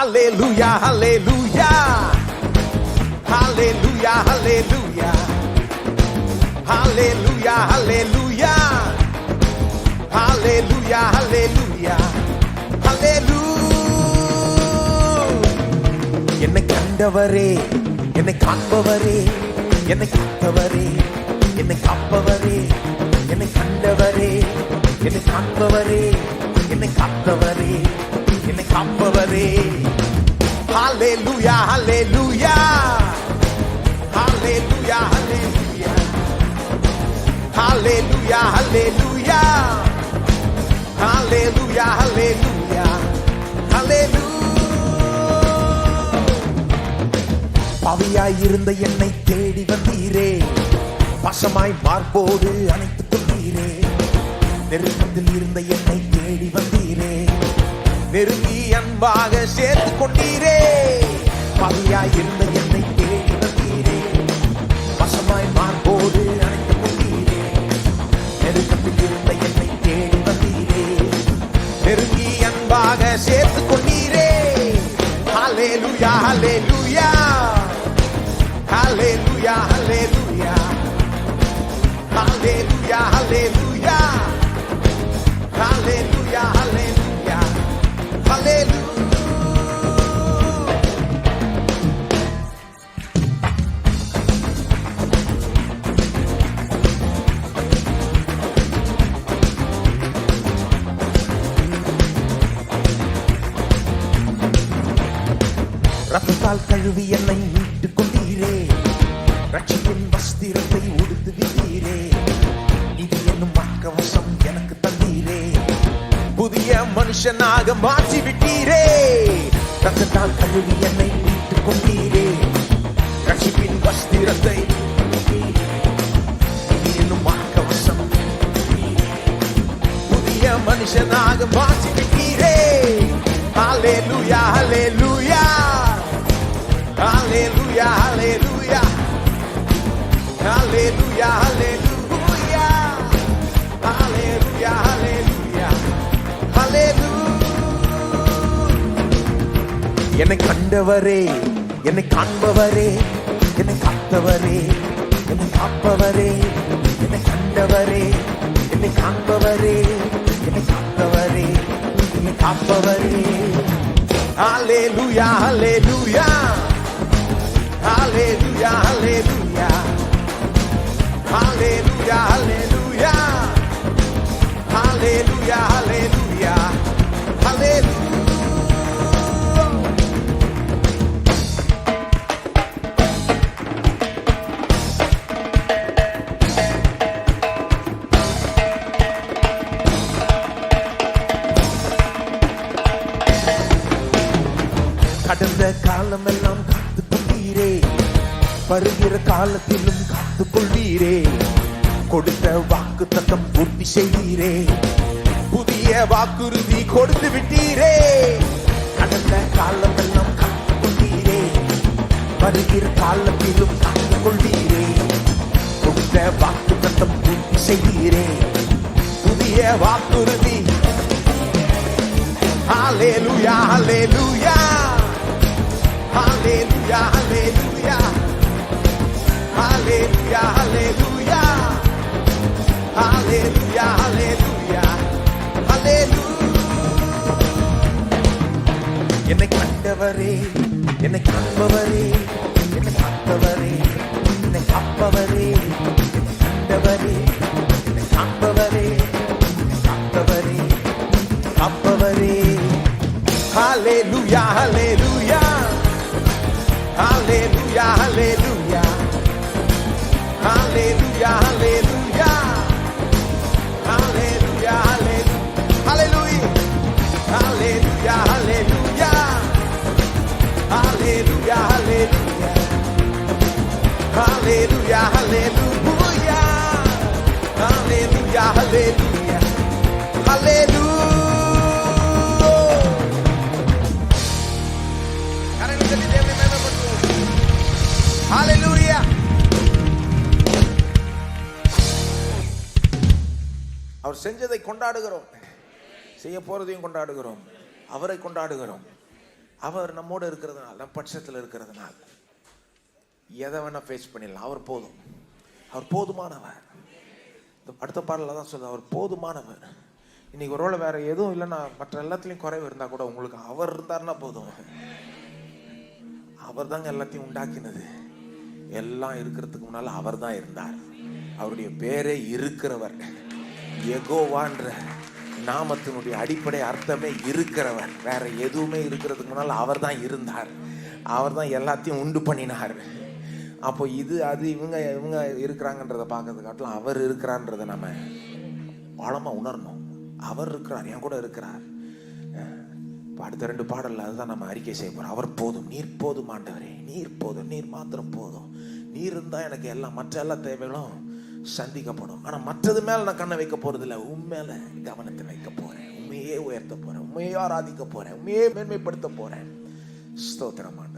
Hallelujah, hallelujah. Hallelujah, hallelujah. Hallelujah, hallelujah. Hallelujah, hallelujah. Hallelujah. என்னை கண்டவரே என்னை காண்பவரே என்னை காத்தவரே என்னை காப்பவரே என்னை கண்டவரே என்னை காண்பவரே என்னை காத்தவரே என்னை காப்பவரே ஹாலே லூயா ஹாலே லூயா ஹாலே லூயா ஹாலே லூயா ஹாலே லூயா ஹாலே லூயா ஹாலே லூயா ஹாலே லூயா ஹாலே பவியாயிருந்த என்னை தேடி வந்தீரே பாசமாய் பார்ப்போடு அணைத்துக் கொண்டீரே நெருக்கத்தில் இருந்த என்னை நெருங்கி அன்பாக சேர்த்து கொண்டீரே. பாவியாய் இருந்த என்னை தேடி வந்தீரே. வசமாய் மார்போடு அணைத்து கொண்டீரே. நெருக்கத்தில் இருந்த என்னை தேடி வந்தீரே. நெருங்கி அன்பாக சேர்த்து கொண்டீரே. ஹalleluya ஹalleluya. ஹalleluya. ரத்தத்தால் கழுவி என்னை மீட்டுக் கொண்டீரே. ரட்சியின் வஸ்திரத்தை உடுத்து விட்டீரே. இது என்னும் மக்கவசம் எனக்கு தந்தீரே. புதிய மனுஷனாக மாற்றி விட்டீரே ரத்தத்தால் கழுவி என்னை மீட்டுக் கொண்டீரே. ரட்சிப்பின் வஸ்திரத்தை இது என்னும் மக்கவசம் புதிய மனுஷனாக மாற்றி விட்டீரே ஹalleluya ஹalleluya என்னை கண்டவரே என்னை காண்பவரே என்னை காத்தவரே என்னை காப்பவரே என்னை கண்டவரே என்னை காண்பவரே என்னை காத்தவரே என்னை காப்பவரே ஹalleluya ஹalleluya ஹalleluya ஹalleluya ஹalleluya ஹalleluya. காலமெல்லாம் காத்துக் கொண்டீரே. வருகிற காலத்திலும் காத்துக் கொள்வீரே கொடுத்த வாக்கு தத்தம் பூர்த்தி செய்தீரே. புதிய வாக்குறுதி கொடுத்து விட்டீரே. கடந்த காலமெல்லாம் காத்துக் கொண்டீரே. வருகிற காலத்திலும் காத்துக் கொள்வீரே கொடுத்த வாக்கு தத்தம் பூர்த்தி செய்தீரே. புதிய வாக்குறுதி. Hallelujah, hallelujah. Aleluya, aleluya. Aleluya, aleluya. Aleluya, aleluya. Aleluya. என்னை கண்டவரே என்னை காண்பவரே என்னை பார்த்தவரே என்னை காப்பவரே ย่างเล அவர் செஞ்சதை கொண்டாடுகிறோம். செய்ய போறதையும் கொண்டாடுகிறோம். அவரை கொண்டாடுகிறோம். அவர் நம்மோட இருக்கிறதுனால நம் பட்சத்தில் இருக்கிறதுனால எதை வேணால் ஃபேஸ் பண்ணிடலாம். அவர் போதும். அவர் போதுமானவர். இந்த அடுத்த பாடலில் தான் சொல்லுது அவர் போதுமானவர். இன்னைக்கு ஒருவேளை வேற எதுவும் இல்லைன்னா மற்ற எல்லாத்துலேயும் குறைவு இருந்தால் கூட உங்களுக்கு அவர் இருந்தாருன்னா போதும். அவர் தாங்க எல்லாத்தையும் உண்டாக்கினது. எல்லாம் இருக்கிறதுக்கு முன்னால் அவர் தான் இருந்தார். அவருடைய பேரே இருக்கிறவர். எகோவான்ற நாமத்தினுடைய அடிப்படை அர்த்தமே இருக்கிறவர். வேற எதுவுமே இருக்கிறதுக்கு முன்னால் அவர் தான் இருந்தார். அவர் தான் எல்லாத்தையும் உண்டு பண்ணினார். அப்போ இது அது இவங்க இவங்க இருக்கிறாங்கன்றத பார்க்கறது காட்டிலும் அவர் இருக்கிறான்றதை நம்ம ஆழமாக உணரணும். அவர் இருக்கிறார் என் கூட இருக்கிறார். இப்போ அடுத்த ரெண்டு பாடல்ல அதுதான் நம்ம அறிக்கை செய்ய போகிறோம் அவர் போதும் நீர் போதும் ஆண்டவரே. நீர் போதும் நீர் மாத்திரம் போதும். நீர் இருந்தால் எனக்கு எல்லாம் மற்ற எல்லா தேவைகளும் சந்திக்கப்படும். ஆனால் மற்றது மேலே நான் கண்ணை வைக்க போகிறதில்ல இல்லை உண்மையில கவனத்தை வைக்க போகிறேன் உண்மையே உயர்த்த போகிறேன் உண்மையே ஆராதிக்க போகிறேன் உண்மையே மேன்மைப்படுத்த போகிறேன் ஸ்தோத்திரமான